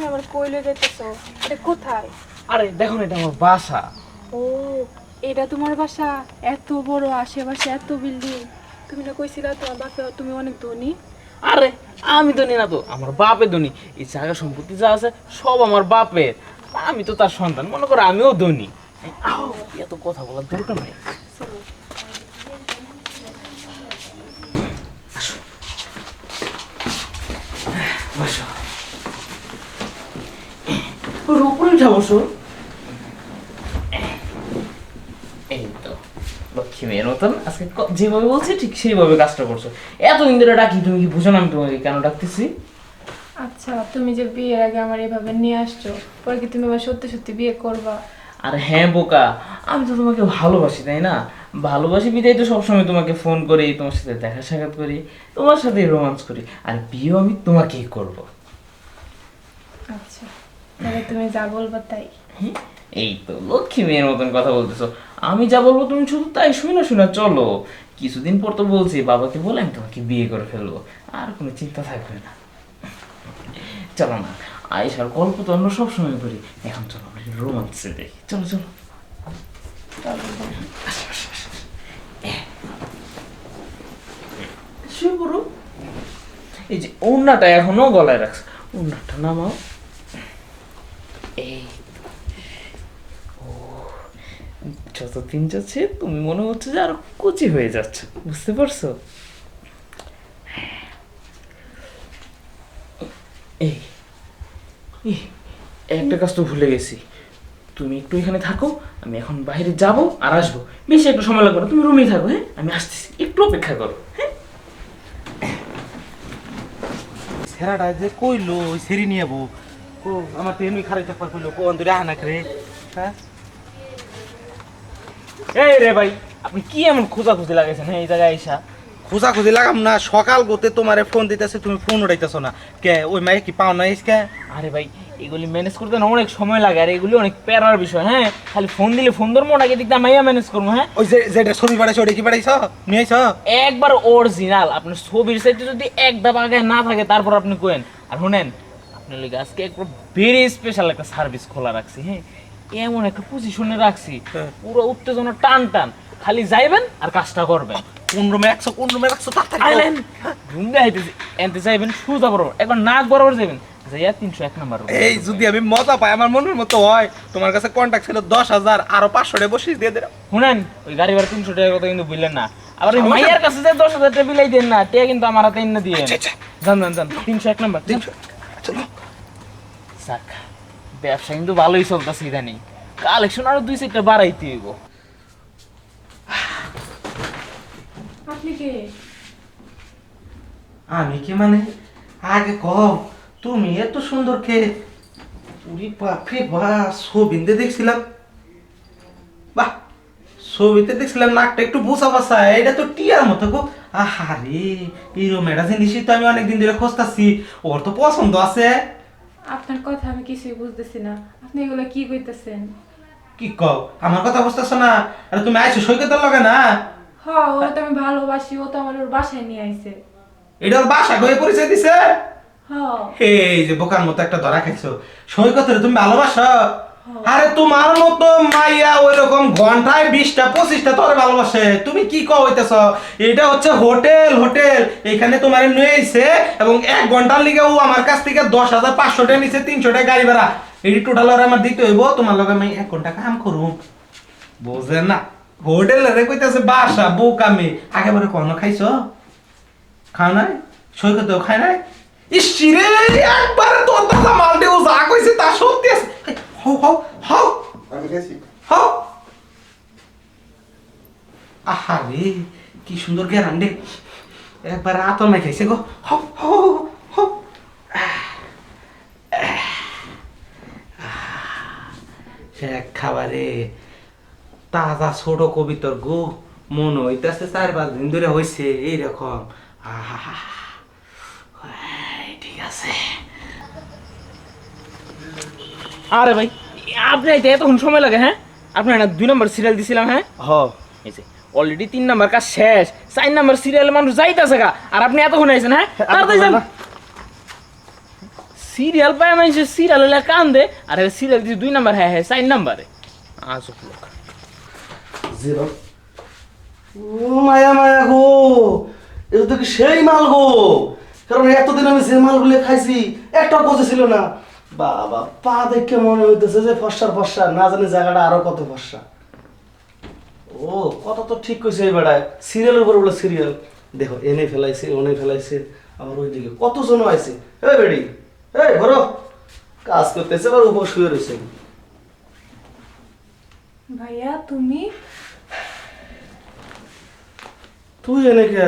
তুমি আমার কইলে যাইতেছো। এটা কোথায়? আরে দেখো না এটা আমার বাসা। ও এটা তোমার বাসা? এত বড় আশেপাশে এত বিল্ডিং। তুমি না কইছিলা তোমার বাপে তুমি অনেক ধনী। আরে আমি ধনী না তো আমার বাপে ধনী। এই জায়গা সম্পত্তি যা আছে সব আমার বাপের। আমি তো তার সন্তান মনে করো আমিও ধনী। এত কথা বলার দরকার নাই চলো। বসো ওর উপরে উঠা বসো। এই তো লক্ষ্মী মেয়ের মতন আজকে যেভাবে বলছি ঠিক সেইভাবে কাজটা করছ। এতদিন ধরে ডাকি তুমি কি বুঝো না আমি তোমাকে কেন ডাকতেছি? আচ্ছা তুমি যে বিয়ের আগে আমার এভাবে নিয়ে আসছো পরে কি তুমি আবার সত্যি সত্যি বিয়ে করবা? আর হ্যাঁ বোকা আমি তো তোমাকে ভালোবাসি তাই না? ভালোবাসি বিদায় তো সবসময় তোমাকে ফোন করি তোমার সাথে দেখা সাক্ষাৎ করি তোমার সাথে রোমান্স করি। আর বিয়েও আমি তোমাকেই করব। আচ্ছা। তাহলে তুমি যা বলবা তাই। এই তো লক্ষ্মী মেয়ের মতন কথা বলতেছো। আমি যা বলব তুমি শুধু তাই শুনে শুনে চলো। কিছুদিন পর তো বলছি বাবাকে বলে আমি তোমাকে বিয়ে করে ফেলব। আর কোনো চিন্তা থাকবে না। চলো না আয়েশার গল্প তো আমরা সবসময় করি। এখন চলো আমরা রোমান্সে দেখি। চলো চলো। শুয়ে পড়ো এই যে ওড়নাটা এখনও গলায় রাখছে। ওড়নাটা নামাও এই ও যত দিন যাচ্ছে, তুমি মনে হচ্ছে যে আরও কুচি হয়ে যাচ্ছে। বুঝতে পারছ? এই একটা কাজ তো ভুলে গেছি। তুমি একটু এখানে থাকো, আমি এখন বাইরে যাব আর আসব। বেশি একটু সময় লাগবে না, তুমি রুমেই থাকো হ্যাঁ? আমি আসতেছি, একটু অপেক্ষা করো হ্যাঁ? সেরাটা যে কইলো, ওই সেরি নিয়ে ও, আমার তো এমনি খারাপ চাপার কইলো, কোন দূরে আনা করে হ্যাঁ? এই রে ভাই আপনি কি এমন খোঁজা খুঁজি লাগাইছেন? হ্যাঁ এই জায়গায় আইসা। খোঁজা খুঁজি লাগাম না সকাল গোতে তোমারে ফোন দিতেছে তুমি ফোন উঠাইতেছো না। কে ওই মায়ে কি পাও না কে আরে ভাই এগুলি ম্যানেজ করতে না অনেক সময় লাগে আর এগুলি অনেক প্যারার বিষয় হ্যাঁ? খালি ফোন দিলে ফোন ধরবো নাকি দিক দিয়ে মাইয়া ম্যানেজ করব হ্যাঁ? ওই যে যেটা ছবি পাঠাইছো ওটা কি পাঠাইছ? নিয়ে আইছ? একবার অরিজিনাল আপনার ছবির সাইডে যদি এক ধাপ আগে না থাকে তারপর আপনি কোয়েন আর শুনেন আপনি লিগে আজকে একবার ভেরি স্পেশাল একটা সার্ভিস খোলা রাখছি হ্যাঁ? এমন একটা পজিশনে রাখছি। হ্যাঁ। পুরো উত্তেজনা টান টান। খালি যাইবেন আর কাজটা করবেন। কোন রুমে রাখছো কোন রুমে রাখছো তাড়াতাড়ি ঢুঙ্গা এনতে চাইবেন সুদা বরাবর। একবার নাক বরাবর যাবেন যাইয়া তিনশো এক নাম্বার এই যদি আমি মজা পাই আমার মনের মতো হয় তোমার কাছে কন্ট্যাক্ট ছিল দশ হাজার আরও পাঁচশো টাকা বসিস দিয়ে দিলাম। শুনেন ওই গাড়ি ভাড়া তিনশো টাকার কথা কিন্তু বুঝলেন না। আবার ওই মাইয়ার কাছে যে দশ হাজার টাকা বিলাই দেন না টিয়া কিন্তু আমার হাতে এনে দিয়ে আচ্ছা, আচ্ছা। জান জান জান তিনশো এক নাম্বার তিনশো চলো। যাক। ব্যবসা কিন্তু ভালোই চলতেছে ইদানিং। কালেকশন আরও দুই চারটা বাড়াইতে হইব। আপনি কে? আমি কি মানে? আগে কম তুমি এত সুন্দর কে? উরি বাপরে বা ছবিতে দেখছিলাম। বাহ ছবিতে দেখছিলাম নাকটা একটু বোসা বাসা এটা তো টিয়ার মতো গো। আহারে এরম একটা জিনিসই তো আমি অনেকদিন ধরে খোঁজতাছি ওর তো পছন্দ আছে। আপনার কথা আমি কিছুই বুঝতেছি না। আপনি এগুলো কি কইতেছেন? কি কও? আমার কথা বুঝতেছ না? আরে তুমি আইছো সৈকতের লগে না? হ ও তো আমি ভালোবাসি ও তো আমার ওর বাসায় নিয়ে আইছে। এটা ওর বাসা গয়ে পরিচয় দিছে? হ্যাঁ এই যে বোকার মতো একটা ধরা খাইছো। সৈকতের তুমি ভালোবাসো? আরে তোমার মতো মাইয়া ওই রকম ঘন্টায় বিশটা, পঁচিশটা তোর ভালোবাসে। তুমি কি কও হইতেছ? এটা হচ্ছে হোটেল হোটেল। এখানে তোমার নিয়ে এসে এবং এক ঘণ্টার লিগে ও আমার কাছ থেকে দশ হাজার পাঁচশো টাকা নিচে তিনশো টাকা গাড়ি ভাড়া। এটি টোটাল ওর আমার দিতে হইব, তোমার লগে আমি এক ঘণ্টা কাম করুম। বুঝলেন না? হোটেল রে কইতেছে, বাসা বউ কামে একেবারে কখনো খাইছো? খাও নাই? সৈকতেও খায় নাই? ইসিরে একবার তোর দাদা মাল দেও যা কইছে তা সত্যি আছে এই, হও হও হও আমি গেছি। হও। কি সুন্দর গেরান রে। একবার আতর নাই খাইছে গো। হও সে খাবারে তাজা ছোট কবিতর গো মন হইতাছে চার পাঁচ দিন ধরে হইছে এইরকম। আহা ঠিক আছে। আরে ভাই। আপনি আইতে এতক্ষণ সময় লাগে হ্যাঁ? আপনার না দুই নম্বর সিরিয়াল দিছিলাম হ্যাঁ? হ। এই যে অলরেডি তিন নাম্বার কাজ শেষ। চার নাম্বার সিরিয়ালে মানুষ যাইতেছে গা। আর আপনি এতক্ষণ আইছেন হ্যাঁ? তাড়াতাড়ি যান। সিরিয়াল পায় মানুষের সিরিয়াল হলে কান্দে আর সিরিয়াল দিয়ে দুই নাম্বার হ্যাঁ হ্যাঁ চার নাম্বারে। আসুক লোক। জিরো। ও মায়া মায়া গো। এটা তো সেই মাল গো। কারণ এতদিন আমি যে মালগুলো খাইছি একটা পচে ছিল না। বাবা পা দেখে মনে হইতেছে যে ফসার ফসা না জানি জায়গাটা আরও কত ফসা। ও কত তো ঠিক কইছে এই বেড়ায়। সিরিয়ালের উপর বলে সিরিয়াল দেখো এনে ফেলাইছে ওনে ফেলাইছে আবার ওইদিকে কতজন আছে এই বেড়ি এই ঘরো। কাজ করতেছে আবার উপর শুয়ে রয়েছে ভাইয়া তুমি? তুই এনে কে?